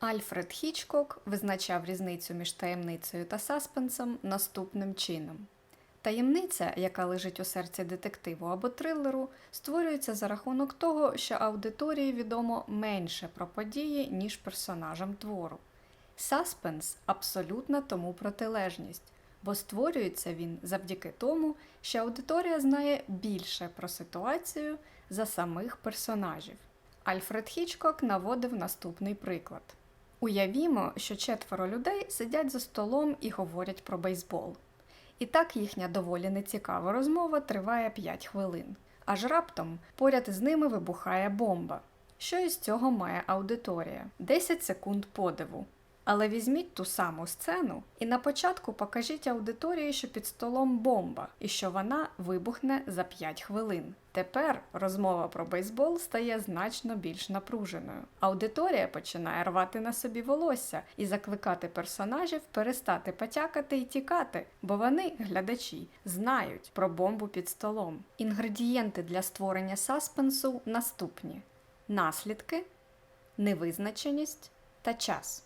Альфред Хічкок визначав різницю між таємницею та саспенсом наступним чином. Таємниця, яка лежить у серці детективу або трилеру, створюється за рахунок того, що аудиторії відомо менше про події, ніж персонажам твору. Саспенс абсолютна тому протилежність, бо створюється він завдяки тому, що аудиторія знає більше про ситуацію за самих персонажів. Альфред Хічкок наводив наступний приклад. Уявімо, що четверо людей сидять за столом і говорять про бейсбол. І так їхня доволі нецікава розмова триває 5 хвилин. Аж раптом поряд з ними вибухає бомба. Що із цього має аудиторія? 10 секунд подиву. Але візьміть ту саму сцену і на початку покажіть аудиторії, що під столом бомба і що вона вибухне за 5 хвилин. Тепер розмова про бейсбол стає значно більш напруженою. Аудиторія починає рвати на собі волосся і закликати персонажів перестати потякати і тікати, бо вони, глядачі, знають про бомбу під столом. Інгредієнти для створення саспенсу наступні: наслідки, невизначеність та час.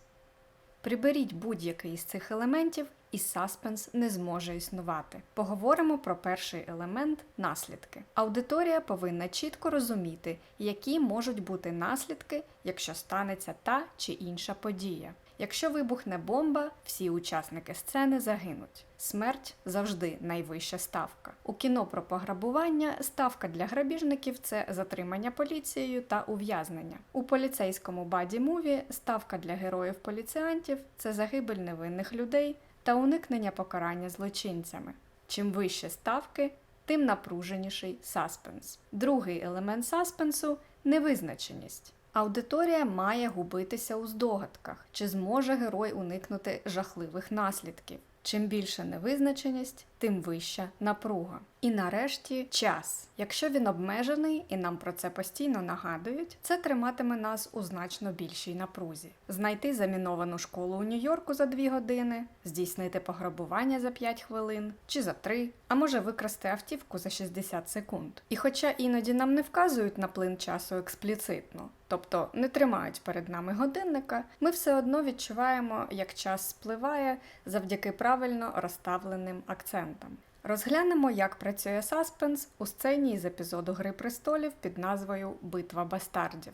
Приберіть будь-який із цих елементів, і саспенс не зможе існувати. Поговоримо про перший елемент наслідки. Аудиторія повинна чітко розуміти, які можуть бути наслідки, якщо станеться та чи інша подія. Якщо вибухне бомба, всі учасники сцени загинуть. Смерть завжди найвища ставка. У кіно про пограбування ставка для грабіжників це затримання поліцією та ув'язнення. У поліцейському баді муві ставка для героїв поліціантів це загибель невинних людей та уникнення покарання злочинцями. Чим вище ставки, тим напруженіший саспенс. Другий елемент саспенсу невизначеність. Аудиторія має губитися у здогадках, чи зможе герой уникнути жахливих наслідків. Чим більша невизначеність, тим вища напруга. І нарешті час. Якщо він обмежений і нам про це постійно нагадують, це триматиме нас у значно більшій напрузі. Знайти заміновану школу у Нью-Йорку за 2 години, здійснити пограбування за 5 хвилин чи за 3, а може викрасти автівку за 60 секунд. І хоча іноді нам не вказують на плин часу експліцитно, тобто не тримають перед нами годинника, ми все одно відчуваємо, як час спливає завдяки правильно розставленим акцентам. Розглянемо, як працює саспенс у сцені з епізоду Гри престолів під назвою Битва бастардів.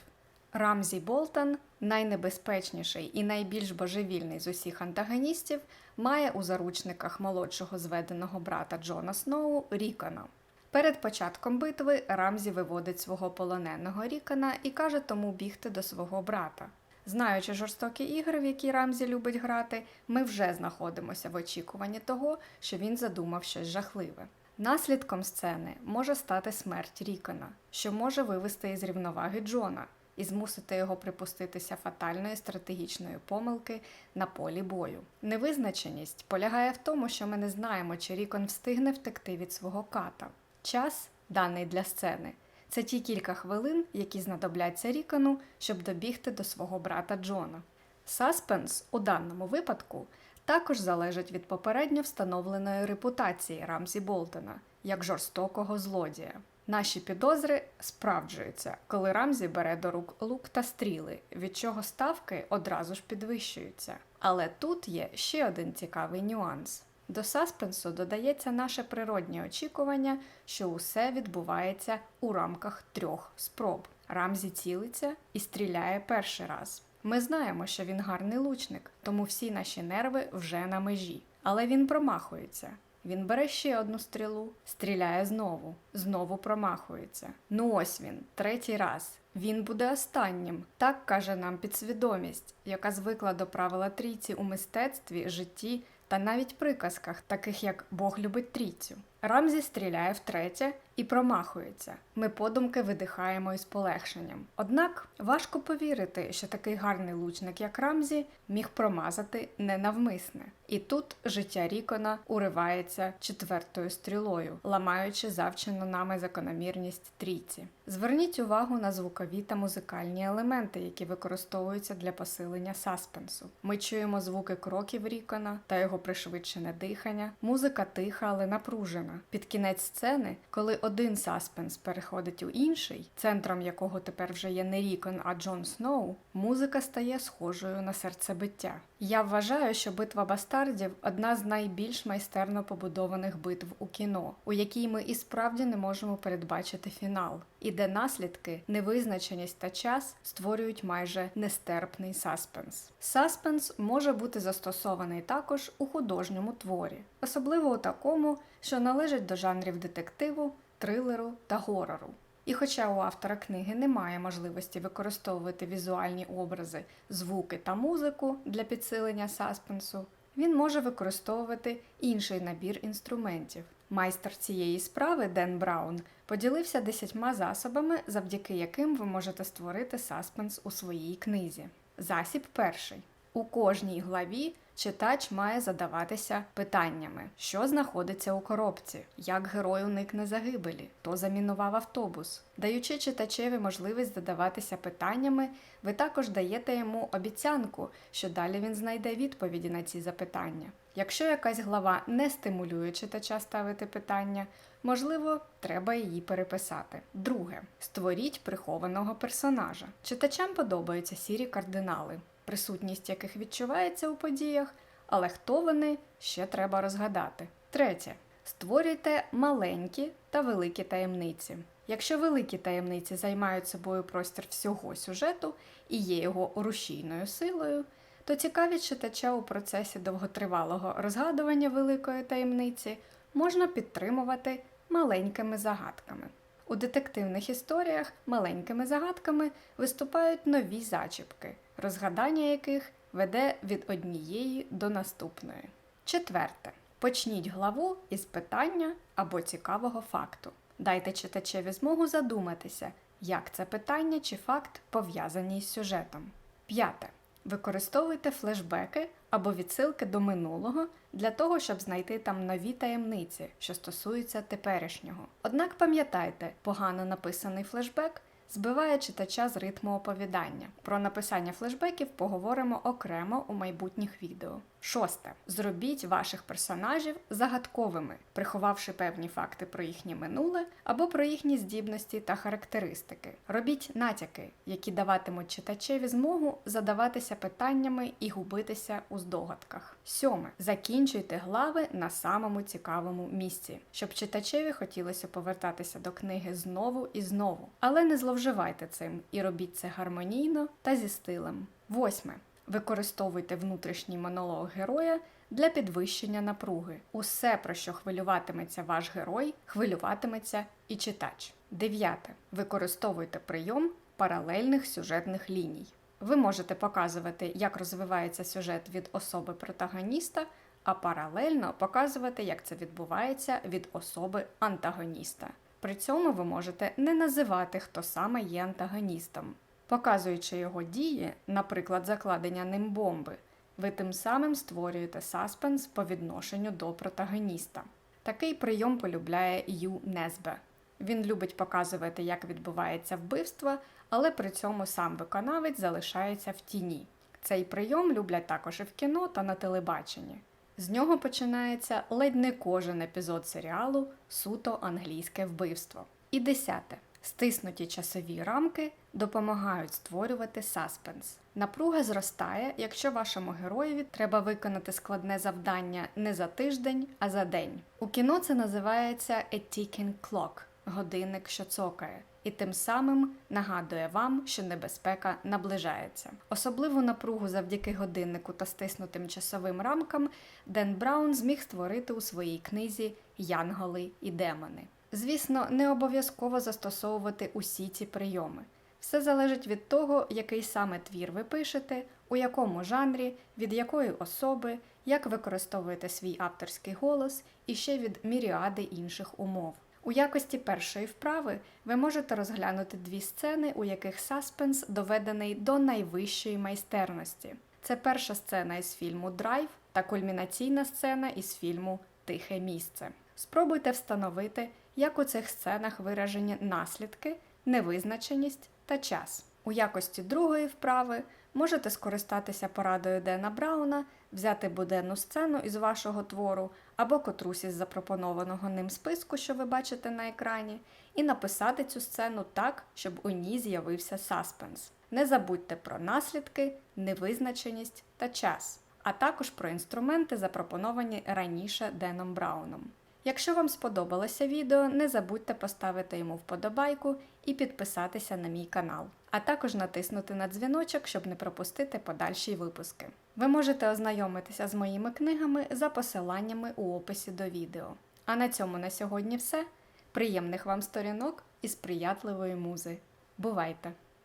Рамзі Болтон, найнебезпечніший і найбільш божевільний з усіх антагоністів, має у заручниках молодшого зведеного брата Джона Сноу Рікона. Перед початком битви Рамзі виводить свого полоненого Рікона і каже тому бігти до свого брата. Знаючи жорстокі ігри, в які Рамзі любить грати, ми вже знаходимося в очікуванні того, що він задумав щось жахливе. Наслідком сцени може стати смерть Рікона, що може вивести із рівноваги Джона і змусити його припуститися фатальної стратегічної помилки на полі бою. Невизначеність полягає в тому, що ми не знаємо, чи Рікон встигне втекти від свого ката. Час, даний для сцени, це ті кілька хвилин, які знадобляться Рікону, щоб добігти до свого брата Джона. Саспенс у даному випадку також залежить від попередньо встановленої репутації Рамзі Болтона як жорстокого злодія. Наші підозри справджуються, коли Рамзі бере до рук лук та стріли, від чого ставки одразу ж підвищуються. Але тут є ще один цікавий нюанс. До саспенсу додається наше природнє очікування, що усе відбувається у рамках трьох спроб. Рамзі цілиться і стріляє перший раз. Ми знаємо, що він гарний лучник, тому всі наші нерви вже на межі. Але він промахується. Він бере ще одну стрілу, стріляє знову, знову промахується. Ну ось він, третій раз. Він буде останнім, так каже нам підсвідомість, яка звикла до правила трійці у мистецтві, житті та навіть приказках, таких як Бог любить трійцю. Рамзі стріляє втретє і промахується. Ми подумки видихаємо із полегшенням. Однак важко повірити, що такий гарний лучник, як Рамзі, міг промазати ненавмисне. І тут життя Рікона уривається четвертою стрілою, ламаючи завчену нами закономірність трійці. Зверніть увагу на звукові та музикальні елементи, які використовуються для посилення саспенсу. Ми чуємо звуки кроків Рікона та його пришвидшене дихання. Музика тиха, але напружена. Напружена. Під кінець сцени, коли один саспенс переходить у інший, центром якого тепер вже є не Рікон, а Джон Сноу, музика стає схожою на серцебиття. Я вважаю, що битва бастардів одна з найбільш майстерно побудованих битв у кіно, у якій ми і справді не можемо передбачити фінал, і де наслідки, невизначеність та час створюють майже нестерпний саспенс. Саспенс може бути застосований також у художньому творі, особливо у такому, що належить до жанрів детективу, трилеру та горору. І хоча у автора книги немає можливості використовувати візуальні образи, звуки та музику для підсилення саспенсу, він може використовувати інший набір інструментів. Майстер цієї справи Ден Браун поділився десятьма засобами, завдяки яким ви можете створити саспенс у своїй книзі. Засіб перший. У кожній главі читач має задаватися питаннями, що знаходиться у коробці, як герой уникне загибелі, хто замінував автобус. Даючи читачеві можливість задаватися питаннями, ви також даєте йому обіцянку, що далі він знайде відповіді на ці запитання. Якщо якась глава не стимулює читача ставити питання, можливо, треба її переписати. Друге, створіть прихованого персонажа. Читачам подобаються сірі кардинали присутність яких відчувається у подіях, але хто вони ще треба розгадати. Третє. Створюйте маленькі та великі таємниці. Якщо великі таємниці займають собою простір всього сюжету і є його рушійною силою, то цікавість читача у процесі довготривалого розгадування великої таємниці можна підтримувати маленькими загадками. У детективних історіях маленькими загадками виступають нові зачіпки, розгадання яких веде від однієї до наступної. Четверте. Почніть главу із питання або цікавого факту. Дайте читачеві змогу задуматися, як це питання чи факт пов'язані із сюжетом. П'яте. Використовуйте флешбеки або відсилки до минулого для того, щоб знайти там нові таємниці, що стосуються теперішнього. Однак пам'ятайте, погано написаний флешбек збиває читача з ритму оповідання. Про написання флешбеків поговоримо окремо у майбутніх відео. Шосте. Зробіть ваших персонажів загадковими, приховавши певні факти про їхнє минуле або про їхні здібності та характеристики. Робіть натяки, які даватимуть читачеві змогу задаватися питаннями і губитися у здогадках. Сьоме. Закінчуйте глави на самому цікавому місці, щоб читачеві хотілося повертатися до книги знову і знову. Але не зловживайте цим і робіть це гармонійно та зі стилем. Восьме. Використовуйте внутрішній монолог героя для підвищення напруги. Усе, про що хвилюватиметься ваш герой, хвилюватиметься і читач. Дев'яте. Використовуйте прийом паралельних сюжетних ліній. Ви можете показувати, як розвивається сюжет від особи протагоніста, а паралельно показувати, як це відбувається від особи антагоніста. При цьому ви можете не називати, хто саме є антагоністом. Показуючи його дії, наприклад, закладення ним бомби, ви тим самим створюєте саспенс по відношенню до протагоніста. Такий прийом полюбляє Ю Незбе. Він любить показувати, як відбувається вбивство, але при цьому сам виконавець залишається в тіні. Цей прийом люблять також і в кіно та на телебаченні. З нього починається ледь не кожен епізод серіалу Суто англійське вбивство. І десяте. Стиснуті часові рамки допомагають створювати саспенс. Напруга зростає, якщо вашому героєві треба виконати складне завдання не за тиждень, а за день. У кіно це називається «a ticking clock» – годинник, що цокає. І тим самим нагадує вам, що небезпека наближається. Особливу напругу завдяки годиннику та стиснутим часовим рамкам Ден Браун зміг створити у своїй книзі Янголи і демони. Звісно, не обов'язково застосовувати усі ці прийоми. Все залежить від того, який саме твір ви пишете, у якому жанрі, від якої особи, як використовуєте свій авторський голос і ще від міріади інших умов. У якості першої вправи ви можете розглянути дві сцени, у яких саспенс доведений до найвищої майстерності. Це перша сцена із фільму Драйв та кульмінаційна сцена із фільму Тихе місце. Спробуйте встановити, як у цих сценах виражені наслідки, невизначеність та час. У якості другої вправи можете скористатися порадою Дена Брауна, взяти буденну сцену із вашого твору або котрусь із запропонованого ним списку, що ви бачите на екрані, і написати цю сцену так, щоб у ній з'явився саспенс. Не забудьте про наслідки, невизначеність та час, а також про інструменти, запропоновані раніше Деном Брауном. Якщо вам сподобалося відео, не забудьте поставити йому вподобайку і підписатися на мій канал, а також натиснути на дзвіночок, щоб не пропустити подальші випуски. Ви можете ознайомитися з моїми книгами за посиланнями у описі до відео. А на цьому на сьогодні все. Приємних вам сторінок і сприятливої музи. Бувайте!